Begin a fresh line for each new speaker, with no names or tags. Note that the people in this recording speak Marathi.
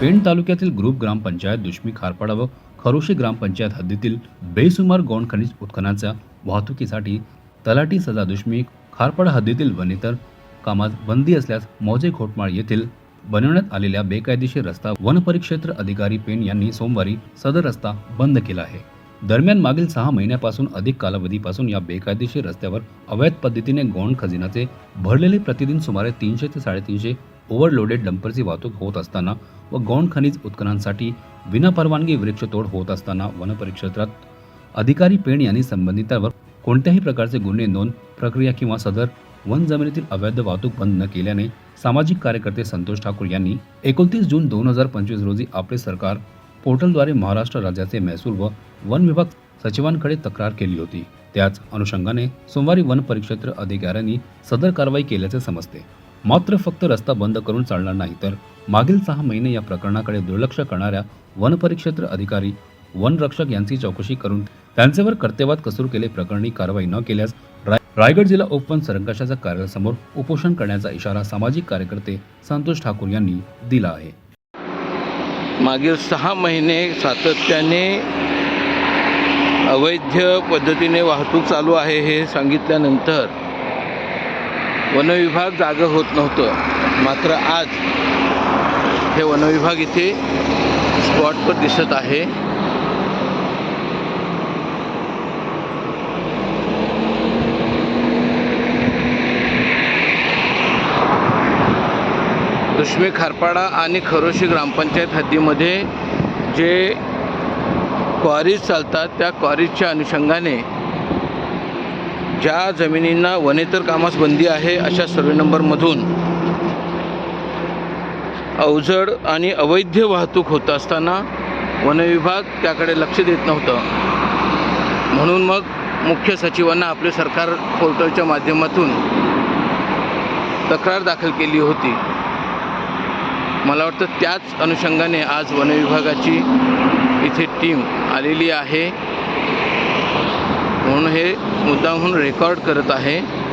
पेण तालुक्यातील ग्रुप ग्रामपंचायत दुष्मी खारपाडा व खरोशी ग्रामपंचायत हद्दीतील बेसुमार गौण खनिज उत्खननाच्या वाहतुकीसाठी तलाठी सजा दुष्मी खारपाडा हद्दीतील वनेतर कामात बंदी असल्यास मौजे खोटमाळ येथील बनवण्यात आलेल्या बेकायदेशीर रस्ता वनपरिक्षेत्र अधिकारी पेण यांनी सोमवारी सदर रस्ता बंद केला आहे. दरम्यान मागील सहा महिन्यापासून अधिक कालावधीपासून या बेकायदेशीर रस्त्यावर अवैध पद्धतीने गौण खजिनाचे भरलेले प्रतिदिन सुमारे तीनशे ते साडेतीनशे ओव्हरलोडेड डंपरची वाहतूक होत असताना व गौण खनिज उत्खननासाठी विनापरवानगी वृक्षतोड होत असताना वनपरिक्षेत्रात अधिकारी पेण यांनी संबंधितांवर कोणत्याही प्रकारचे गुन्हे नोंद प्रक्रिया किंवा सदर वन जमिनीतील अवैध वाहतूक बंद न केल्याने सामाजिक कार्यकर्ते संतोष ठाकूर यांनी एकोणतीस जून दोन हजार पंचवीस रोजी आपले सरकार पोर्टलद्वारे महाराष्ट्र राज्याचे महसूल व वन विभाग सचिवांकडे तक्रार केली होती. त्याच अनुषंगाने सोमवारी वन परिक्षेत्र अधिकाऱ्यांनी सदर कारवाई केल्याचे समजते. मात्र फक्त रस्ता बंद करून चालणार नाही तर मागील सहा महिने या प्रकरणाकडे दुर्लक्ष करणाऱ्या वन परिक्षेत्र अधिकारी वनरक्षक यांची चौकशी करून त्यांच्यावर कर्तव्यात कसूर केले प्रकरणी कारवाई न केल्यास राय- रायगड जिल्हा उपवन संरक्षणाच्या कार्यालयासमोर उपोषण करण्याचा इशारा सामाजिक कार्यकर्ते संतोष ठाकूर यांनी दिला आहे.
मागील सहा महिने सातत्याने अवैध पद्धतीने वाहतूक चालू आहे हे सांगितल्यानंतर वनविभाग जागं होत नव्हतं. मात्र आज हे वनविभाग इथे स्पॉटवर दिसत आहे. दुष्मी खारपाडा आणि खरोशी ग्रामपंचायत हद्दीमध्ये जे क्वारीज चालतात त्या क्वारीजच्या अनुषंगाने ज्या जमिनींना वनेतर कामास बंदी आहे अशा सर्वे नंबरमधून अवजड आणि अवैध वाहतूक होत असताना वनविभाग त्याकडे लक्ष देत नव्हतं. म्हणून मग मुख्य सचिवांना आपले सरकार पोर्टलच्या माध्यमातून तक्रार दाखल केली होती. मला वाटतं त्याच अनुषंगाने आज वनविभागाची इथे टीम आलेली आहे. म्हणून हे मुद्दामहून रेकॉर्ड करत आहे.